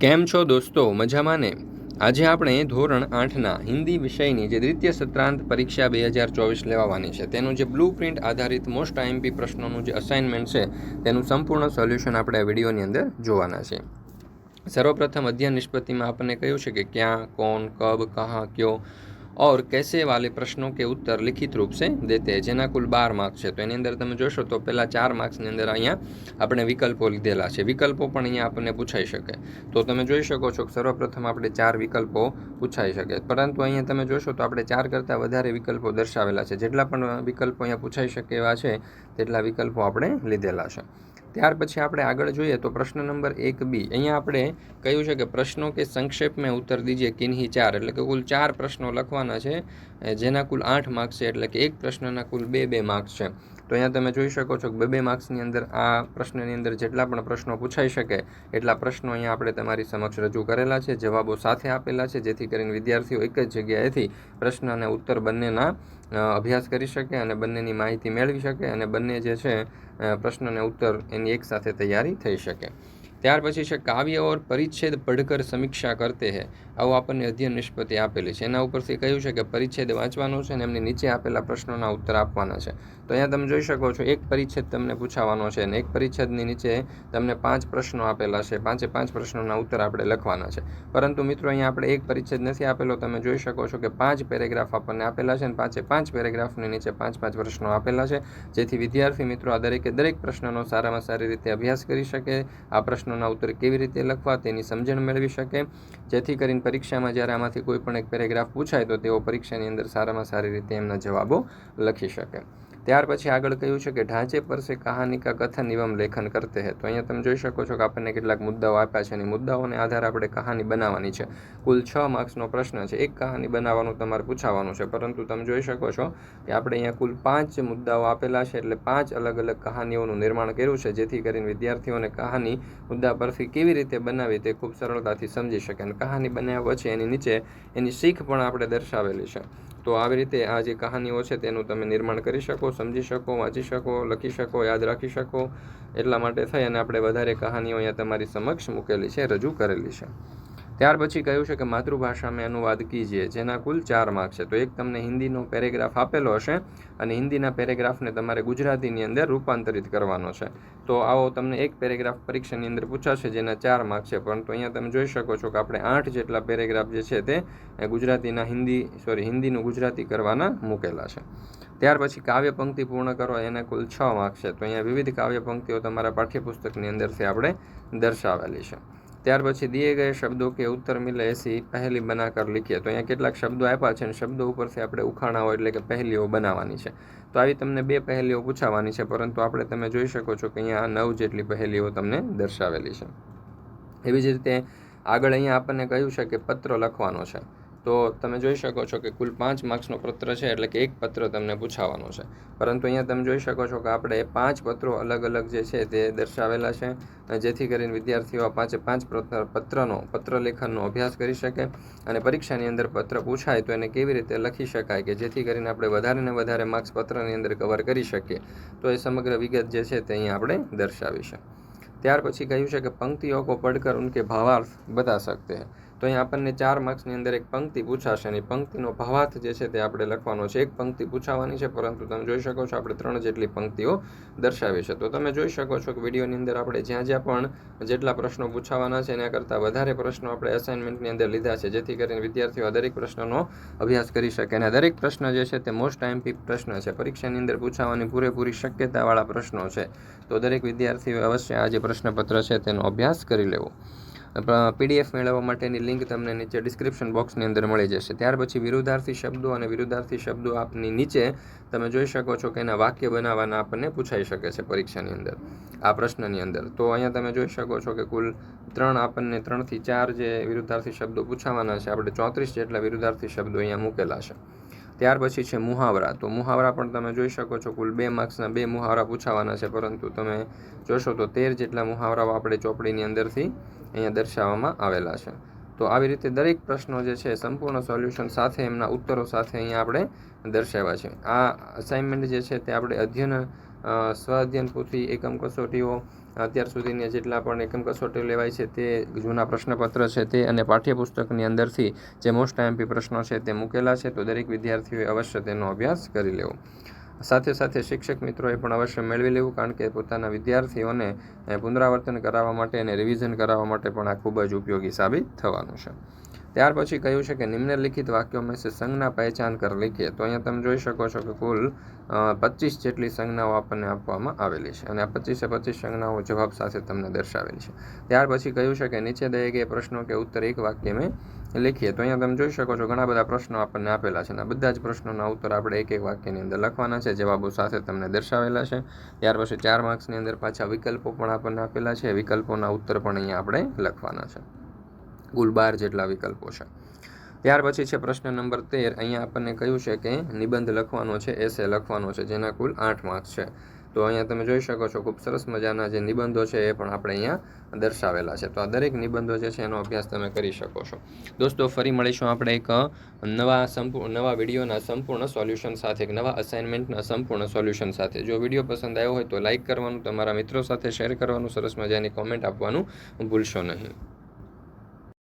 કેમ છો દોસ્તો? મજામાં ને? આજે આપણે ધોરણ આઠના હિન્દી વિષયની જે દ્વિતીય સત્રાંત પરીક્ષા બે હજાર ચોવીસ લેવાની છે, તેનું જે બ્લુ પ્રિન્ટ આધારિત મોસ્ટ આઈએમપી પ્રશ્નોનું જે અસાઇનમેન્ટ છે, તેનું સંપૂર્ણ સોલ્યુશન આપણે આ વિડીયોની અંદર જોવાના છે. સર્વપ્રથમ અધ્યયન નિષ્પત્તિમાં આપણને કહ્યું છે કે ક્યાં, કોણ, કબ, કહા, ક્યો और कैसे वाले प्रश्नों के उत्तर लिखित रूप से देते हैं જેના કુલ બાર માર્ક્સ છે તો એની અંદર તમે જોશો તો પહેલાં ચાર માર્ક્સની અંદર અહીંયા આપણે વિકલ્પો લીધેલા છે વિકલ્પો પણ અહીંયા આપણને પૂછાઈ શકે તો તમે જોઈ શકો છો કે સર્વપ્રથમ આપણે ચાર વિકલ્પો પૂછાઈ શકે પરંતુ અહીંયા તમે જોશો તો આપણે ચાર કરતાં વધારે વિકલ્પો દર્શાવેલા છે જેટલા પણ વિકલ્પો અહીંયા પૂછાઈ શકે એવા છે તેટલા વિકલ્પો આપણે લીધેલા છે ત્યાર પછી આપણે આગળ જોઈએ તો પ્રશ્ન નંબર એક બી. અહીંયા આપણે કહ્યું છે કે પ્રશ્નો કે સંક્ષેપ મેં ઉત્તર દીજીએ કિન્હી ચાર. એટલે કે કુલ ચાર પ્રશ્નો લખવાના છે, જેના કુલ આઠ માર્ક્સ છે, એટલે કે એક પ્રશ્નના કુલ બે બે માર્ક્સ છે. તો અહીંયા તમે જોઈ શકો છો કે બે બે માર્ક્સની અંદર આ પ્રશ્નની અંદર જેટલા પણ પ્રશ્નો પૂછાઈ શકે, એટલા પ્રશ્નો અહીંયા આપણે તમારી સમક્ષ રજૂ કરેલા છે, જવાબો સાથે આપેલા છે, જેથી કરીને વિદ્યાર્થીઓ એક જ જગ્યાએથી પ્રશ્ન અને ઉત્તર બંનેના અભ્યાસ કરી શકે અને બંનેની માહિતી મેળવી શકે અને બંને જે છે પ્રશ્ન અને ઉત્તર એની એકસાથે તૈયારી થઈ શકે. ત્યાર પછી છે, કાવ્ય ઓર પરિચ્છેદ પઢકર સમીક્ષા કરતે હે. આવું આપણને અધ્યયન નિષ્પત્તિ આપેલી છે. એના ઉપરથી કહ્યું છે કે પરિચ્છેદ વાંચવાનો છે અને એમની નીચે આપેલા પ્રશ્નોના ઉત્તર આપવાના છે. તો અહીંયા તમે જોઈ શકો છો, એક પરિચ્છેદ તમને પૂછાવાનો છે અને એક પરિચ્છેદની નીચે તમને પાંચ પ્રશ્નો આપેલા છે. પાંચે પાંચ પ્રશ્નોના ઉત્તર આપણે લખવાના છે. પરંતુ મિત્રો, અહીંયા આપણે એક પરિચ્છેદ નથી આપેલો. તમે જોઈ શકો છો કે પાંચ પેરેગ્રાફ આપણને આપેલા છે અને પાંચે પાંચ પેરેગ્રાફની નીચે પાંચ પાંચ પ્રશ્નો આપેલા છે. જેથી વિદ્યાર્થી મિત્રો આ દરેકે દરેક પ્રશ્નનો સારામાં સારી રીતે અભ્યાસ કરી શકે, આ પ્રશ્નોના ઉત્તર કેવી રીતે લખવા તેની સમજણ મેળવી શકે? જેથી કરીને પરીક્ષામાં જ્યારે આમાંથી કોઈ પણ એક પેરેગ્રાફ પૂછાય તો તેઓ પરીક્ષાની અંદર સારામાં સારી રીતે એમના જવાબો લખી શકે. ત્યાર પછી આગળ કહ્યું છે કે ઢાંચે પર સે કહાની કા કથન લેખન કરતે હે. તો અહીંયા તમે જોઈ શકો છો કે આપણને કેટલાક મુદ્દાઓ આપ્યા છે અને મુદ્દાઓને આધારે આપણે કહાની બનાવવાની છે. કુલ છ માર્ક્સનો પ્રશ્ન છે. એક કહાની બનાવવાનું તમારે પૂછાવાનું છે. પરંતુ તમે જોઈ શકો છો કે આપણે અહીંયા કુલ પાંચ મુદ્દાઓ આપેલા છે એટલે પાંચ અલગ અલગ કહાનીઓનું નિર્માણ કર્યું છે, જેથી કરીને વિદ્યાર્થીઓને કહાની મુદ્દા પરથી કેવી રીતે બનાવી તે ખૂબ સરળતાથી સમજી શકે. અને કહાની બનાવ્યા પછી એની નીચે એની શીખ પણ આપણે દર્શાવેલી છે. તો આવી રીતે આ જે કહાનીઓ છે તેનું તમે નિર્માણ કરી શકો, સમજી શકો, વાંચી શકો, લખી શકો, યાદ રાખી શકો. એટલા માટે થઈ અને આપણે વધારે કહાનીઓ અહીંયા તમારી સમક્ષ મૂકેલી છે, રજૂ કરેલી છે. ત્યાર પછી કહ્યું છે કે માતૃભાષા મેં અનુવાદ કીજીએ જેના કુલ ચાર માર્ક છે. તો એક તમને હિન્દીનો પેરેગ્રાફ આપેલો હશે અને હિન્દીના પેરેગ્રાફને તમારે ગુજરાતીની અંદર રૂપાંતરિત કરવાનો છે. તો આવો તમને એક પેરેગ્રાફ પરીક્ષાની અંદર પૂછાશે જેના ચાર માર્ક છે. પરંતુ અહીંયા તમે જોઈ શકો છો કે આપણે આઠ જેટલા પેરેગ્રાફ જે છે તે ગુજરાતીના હિન્દી, સોરી, હિન્દીનું ગુજરાતી કરવાના મૂકેલા છે. ત્યાર પછી કાવ્ય પંક્તિ પૂર્ણ કરો, એના કુલ છ માર્ક છે. તો અહીંયા વિવિધ કાવ્ય પંક્તિઓ તમારા પાઠ્યપુસ્તકની અંદરથી આપણે દર્શાવેલી છે. ત્યાર પછી દિए ગયે શબ્દો કે ઉત્તર મિલે એસી પહેલી બનાકર લખીએ. તો અહીંયા કેટલાક શબ્દો આપ્યા છે અને શબ્દો ઉપરથી આપણે ઉખાણાઓ એટલે કે પહેલીઓ બનાવવાની છે. તો આવી તમને બે પહેલીઓ પૂછાવાની છે, પરંતુ આપણે તમે જોઈ શકો છો કે અહીંયા નવ જેટલી પહેલીઓ તમને દર્શાવેલી છે. એવી જ રીતે આગળ અહીંયા આપણને કહ્યું છે કે પત્ર લખવાનો છે. તો તમે જોઈ શકો છો કે કુલ પાંચ માર્ક્સનો પત્ર છે, એટલે કે એક પત્ર તમને પૂછાવાનો છે. પરંતુ અહીંયા તમે જોઈ શકો છો કે આપણે પાંચ પત્રો અલગ અલગ જે છે તે દર્શાવેલા છે જેથી કરીને વિદ્યાર્થીઓ પાંચે પાંચ પત્રનો પત્ર લેખનનો અભ્યાસ કરી શકે અને પરીક્ષાની અંદર પત્ર પૂછાય તો એને કેવી રીતે લખી શકાય કે જેથી કરીને આપણે વધારે ને વધારે માર્ક્સ પત્રની અંદર કવર કરી શકીએ. તો એ સમગ્ર વિગત જે છે તે અહીંયા આપણે દર્શાવી છે ત્યાર પછી કહ્યું છે કે પંક્તિઓ કો પડકર ઉનકે ભાવાર્થ બતા શકતે હૈ. તો અહીંયા આપણને ચાર માર્ક્સની અંદર એક પંક્તિ પૂછાશે અને પંક્તિનો ભાવાર્થ જે છે તે આપણે લખવાનો છે. એક પંક્તિ પૂછાવાની છે, પરંતુ તમે જોઈ શકો છો આપણે ત્રણ જેટલી પંક્તિઓ દર્શાવી છે. તો તમે જોઈ શકો છો કે વિડીયોની અંદર આપણે જ્યાં જ્યાં પણ જેટલા પ્રશ્નો પૂછાવાના છે, એના કરતાં વધારે પ્રશ્નો આપણે અસાઇનમેન્ટની અંદર લીધા છે, જેથી કરીને વિદ્યાર્થીઓ દરેક પ્રશ્નનો અભ્યાસ કરી શકે. અને દરેક પ્રશ્ન જે છે તે મોસ્ટ આઈએમપી પ્રશ્ન છે. પરીક્ષાની અંદર પૂછાવાની પૂરેપૂરી શક્યતાવાળા પ્રશ્નો છે. તો દરેક વિદ્યાર્થીઓ અવશ્ય આ જે પ્રશ્નપત્ર છે તેનો અભ્યાસ કરી લેવો. પીડીએફ મેળવવા માટેની લિંક તમને નીચે ડિસ્ક્રિપ્શન બોક્સની અંદર મળી જશે. ત્યાર પછી વિરુદ્ધાર્થી શબ્દો અને વિરુદ્ધાર્થી શબ્દો આપની નીચે તમે જોઈ શકો છો કે એના વાક્ય બનાવવાના આપણને પૂછાઈ શકે છે પરીક્ષાની અંદર, આ પ્રશ્નની અંદર. તો અહીંયા તમે જોઈ શકો છો કે કુલ ત્રણ આપણને ત્રણથી ચાર જે વિરુદ્ધાર્થી શબ્દો પૂછાવાના છે, આપણે ચોત્રીસ જેટલા વિરુદ્ધાર્થી શબ્દો અહીંયા મૂકેલા છે. ત્યાર પછી છે મુહાવરા. તો મુહાવરા પણ તમે જોઈ શકો છો, કુલ બે માર્ક્સના બે મુહાવરા પૂછાવાના છે, પરંતુ તમે જોશો તો તેર જેટલા મુહાવરાઓ આપણે ચોપડીની અંદરથી અહીંયા દર્શાવવામાં આવેલા છે. તો આવી રીતે દરેક પ્રશ્નો જે છે, સંપૂર્ણ સોલ્યુશન સાથે એમના ઉત્તરો સાથે અહીંયા આપણે દર્શાવ્યા છે. આ અસાઇનમેન્ટ જે છે તે આપણે અધ્યયન અ, સ્વઅધ્યયન એકમ કસોટીઓ અત્યાર સુધીની જેટલા પણ એકમ કસોટીઓ લેવાય છે તે જૂના પ્રશ્નપત્ર છે તે અને પાઠ્યપુસ્તકની અંદરથી જે મોસ્ટ આઈએમપી પ્રશ્નો છે તે મૂકેલા છે તો દરેક વિદ્યાર્થીઓએ અવશ્ય તેનો અભ્યાસ કરી લેવો. સાથે સાથે શિક્ષક મિત્રોએ પણ અવશ્ય મેળવી લેવું કારણ કે પોતાના વિદ્યાર્થીઓને પુનરાવર્તન કરાવવા માટે અને રિવિઝન કરાવવા માટે પણ આ ખૂબ જ ઉપયોગી સાબિત થવાનું છે. ત્યાર પછી કહ્યું છે કે નિમ્નલિખિત વાક્યો મેં સંજ્ઞા પહેચાન કર લખીએ તો અહીંયા તમે જોઈ શકો છો કે કુલ પચીસ જેટલી સંજ્ઞાઓ આપણને આપવામાં આવેલી છે. અને આ પચીસે પચીસ સંજ્ઞાઓ જવાબ સાથે તમને દર્શાવેલી છે. ત્યાર પછી કહ્યું છે કે નીચે દઈએ કે પ્રશ્નો કે ઉત્તર એક વાક્ય મેં લખીએ. તો અહીંયા તમે જોઈ શકો છો ઘણા બધા પ્રશ્નો આપણને આપેલા છે. અને બધા જ પ્રશ્નોના ઉત્તર આપણે એક એક વાક્યની અંદર લખવાના છે, જવાબો સાથે તમને દર્શાવેલા છે. ત્યાર પછી ચાર માર્ક્સની અંદર પાછા વિકલ્પો પણ આપણને આપેલા છે. વિકલ્પોના ઉત્તર પણ અહીંયા આપણે લખવાના છે. કુલ બાર જેટલા વિકલ્પો છે. ત્યાર પછી છે પ્રશ્ન નંબર તેર. અહીંયા આપણને કહ્યું છે કે નિબંધ લખવાનો છે એસે લખવાનો છે, જેના કુલ આઠ માર્ક્સ છે. તો અહીંયા તમે જોઈ શકો છો, ખૂબ સરસ મજાના જે નિબંધો છે એ પણ આપણે અહીંયા દર્શાવેલા છે. તો આ દરેક નિબંધો જે છે એનો અભ્યાસ તમે કરી શકો છો. દોસ્તો, ફરી મળીશું આપણે એક નવા સંપૂર્ણ નવા વિડીયોના સંપૂર્ણ સોલ્યુશન સાથે, એક નવા અસાઇનમેન્ટના સંપૂર્ણ સોલ્યુશન સાથે. જો વીડિયો પસંદ આવ્યો હોય તો લાઇક કરવાનું, તમારા મિત્રો સાથે શેર કરવાનું, સરસ મજાની કોમેન્ટ આપવાનું ભૂલશો નહીં.